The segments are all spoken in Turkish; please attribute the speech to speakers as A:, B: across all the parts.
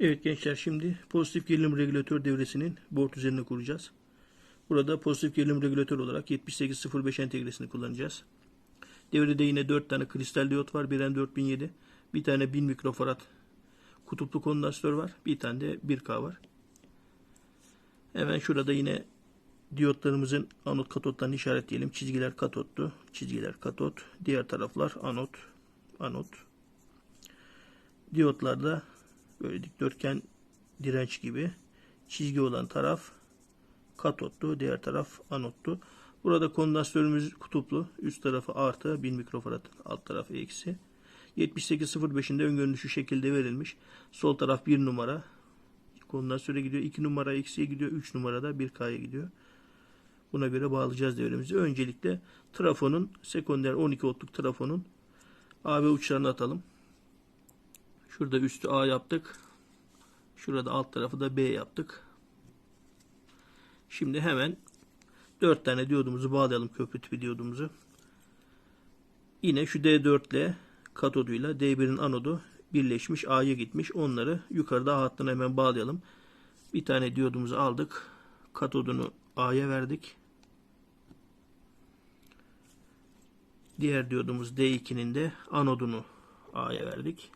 A: Evet gençler şimdi pozitif gerilim regülatör devresinin board üzerine kuracağız. Burada pozitif gerilim regülatör olarak 7805 entegresini kullanacağız. Devrede yine 4 tane kristal diyot var. Biren 4007. Bir tane 1000 mikrofarad kutuplu kondansatör var. Bir tane de 1K var. Hemen şurada yine diyotlarımızın anot katotlarını işaretleyelim. Çizgiler katottu. Çizgiler katot. Diğer taraflar anot. Anot. Diyotlarda böyle dikdörtgen direnç gibi çizgi olan taraf katottu. Diğer taraf anottu. Burada kondansatörümüz kutuplu. Üst tarafı artı 1000 mikrofarad. Alt tarafı eksi. 7805'inde öngörünü şu şekilde verilmiş. Sol taraf 1 numara. Kondansöre gidiyor. 2 numara eksiye gidiyor. 3 numarada 1K'ya gidiyor. Buna göre bağlayacağız devremizi. Öncelikle trafonun sekonder 12 voltluk trafonun A ve uçlarını atalım. Şurada üstü A yaptık. Şurada alt tarafı da B yaptık. Şimdi hemen 4 tane diyodumuzu bağlayalım köprü tipi diyodumuzu. Yine şu D4 ile katoduyla D1'in anodu birleşmiş A'ya gitmiş. Onları yukarıda A hattına hemen bağlayalım. Bir tane diyodumuzu aldık. Katodunu A'ya verdik. Diğer diyodumuz D2'nin de anodunu A'ya verdik.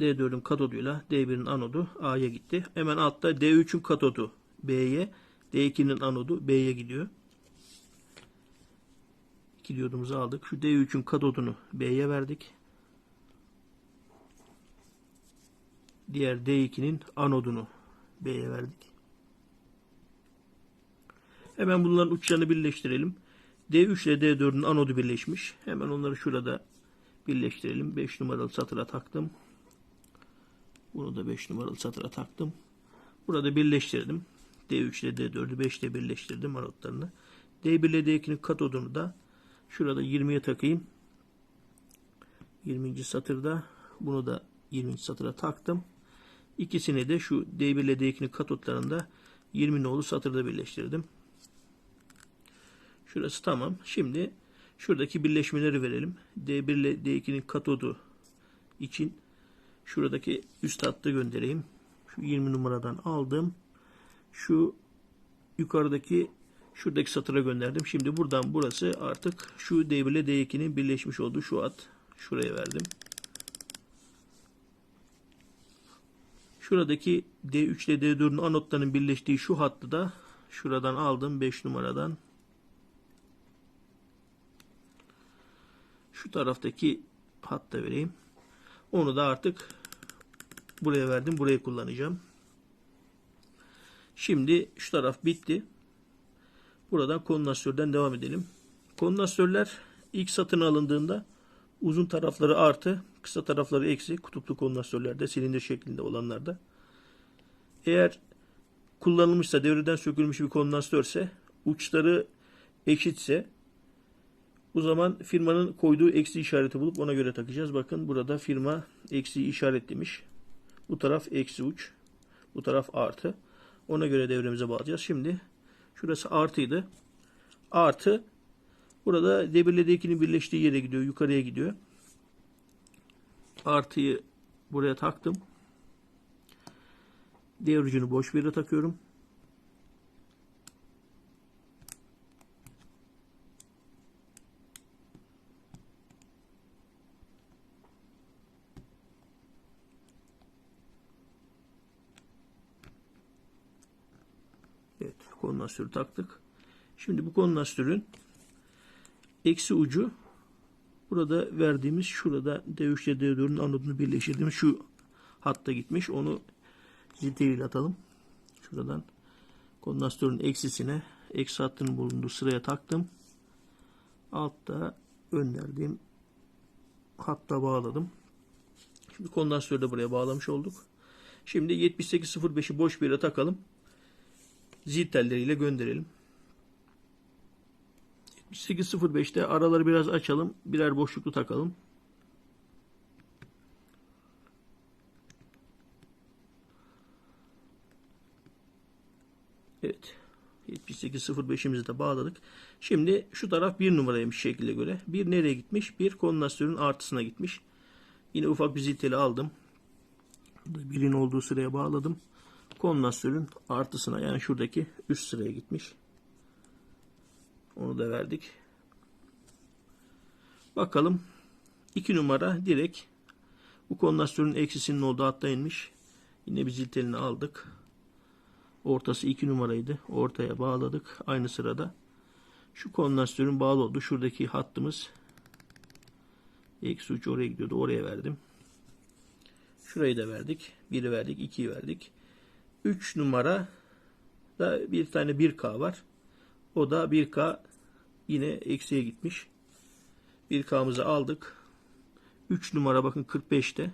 A: D4'ün katoduyla D1'in anodu A'ya gitti. Hemen altta D3'ün katodu B'ye, D2'nin anodu B'ye gidiyor. İki diyodumuzu aldık. Şu D3'ün katodunu B'ye verdik. Diğer D2'nin anodunu B'ye verdik. Hemen bunların uçlarını birleştirelim. D3 ile D4'ün anodu birleşmiş. Hemen onları şurada birleştirelim. 5 numaralı satıra taktım. Bunu da 5 numaralı satıra taktım. Burada birleştirdim. D3 ile D4'ü 5 ile birleştirdim anotlarını. D1 ile D2'nin katodunu da şurada 20'ye takayım. 20. satırda bunu da 20. satıra taktım. İkisini de şu D1 ile D2'nin katotlarında 20 nolu satırda birleştirdim. Şurası tamam. Şimdi şuradaki birleşmeleri verelim. D1 ile D2'nin katodu için şuradaki üst hattı göndereyim. Şu 20 numaradan aldım. Şu yukarıdaki şuradaki satıra gönderdim. Şimdi buradan burası artık şu D1 ile D2'nin birleşmiş olduğu şu hat. Şuraya verdim. Şuradaki D3 ile D4'ün anotlarının birleştiği şu hattı da şuradan aldım 5 numaradan. Şu taraftaki hatta vereyim. Onu da artık buraya verdim. Burayı kullanacağım. Şimdi şu taraf bitti. Buradan kondansörden devam edelim. Kondansörler ilk satın alındığında uzun tarafları artı, kısa tarafları eksi kutuplu kondansörlerde, silindir şeklinde olanlarda. Eğer kullanılmışsa, devreden sökülmüş bir kondansatörse, uçları eşitse bu zaman firmanın koyduğu eksi işareti bulup ona göre takacağız. Bakın burada firma eksi işaretlemiş. Bu taraf eksi uç. Bu taraf artı. Ona göre devremize bağlayacağız. Şimdi şurası artıydı. Artı burada D1 ile D2'nin birleştiği yere gidiyor. Yukarıya gidiyor. Artıyı buraya taktım. Diğer ucunu boş bir yere takıyorum. Evet, kondansatörü taktık. Şimdi bu kondansatörün eksi ucu burada verdiğimiz şurada D3 ile D4'ün anodunu birleştirdiğimiz şu hatta gitmiş. Onu zilteriyle atalım. Şuradan kondansatörün eksisine eksi hattının bulunduğu sıraya taktım. Altta gönderdiğim hatta bağladım. Şimdi kondansatörü de buraya bağlamış olduk. Şimdi 7805'i boş bir yere takalım zil telleriyle gönderelim. 7805'te araları biraz açalım. Birer boşluklu takalım. Evet. 7805'imizi de bağladık. Şimdi şu taraf bir numaraymış şekilde göre. Bir nereye gitmiş? Bir kondansatörün artısına gitmiş. Yine ufak bir zil teli aldım. Burada birin olduğu sıraya bağladım. Kondansörün artısına yani şuradaki üst sıraya gitmiş. Onu da verdik. Bakalım 2 numara direkt bu kondansörün eksisinin olduğu hatta inmiş. Yine bir zil telini aldık. Ortası 2 numaraydı. Ortaya bağladık. Aynı sırada şu kondansörün bağlı olduğu şuradaki hattımız eksi uç oraya gidiyordu. Oraya verdim. Şurayı da verdik. 1'i verdik. 2'yi verdik. 3 numara da bir tane 1K var. O da 1K yine eksiye gitmiş. 1K'mızı aldık. 3 numara bakın 45'te.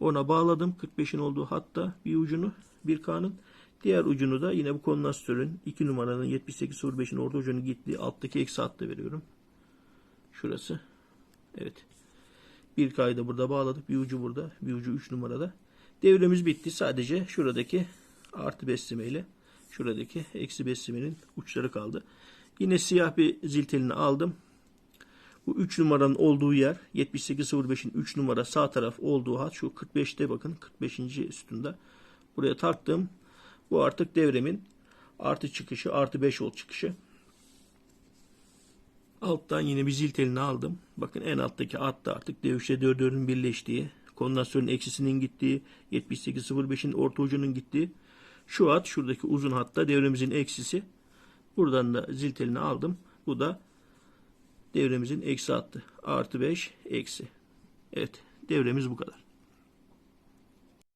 A: Ona bağladım. 45'in olduğu hatta bir ucunu 1K'nın. Diğer ucunu da yine bu kondansatörün 2 numaranın 7805'in orta ucunun gittiği alttaki eksi hattı veriyorum. Şurası. Evet. 1K'yı da burada bağladık. Bir ucu burada. Bir ucu 3 numarada. Devremiz bitti. Sadece şuradaki artı beslemeyle şuradaki eksi beslemenin uçları kaldı. Yine siyah bir zil telini aldım. Bu 3 numaranın olduğu yer 7805'in 3 numara sağ taraf olduğu hat şu 45'te bakın 45. üstünde. Buraya taktım. Bu artık devremin artı çıkışı artı 5 volt çıkışı. Alttan yine bir zil telini aldım. Bakın en alttaki hatta artık D3 ile D4'ün birleştiği, kondansörün eksisinin gittiği, 7805'in orta ucunun gittiği şu hat şuradaki uzun hatta devremizin eksisi. Buradan da zil telini aldım. Bu da devremizin eksi hattı. Artı 5 eksi. Evet devremiz bu kadar.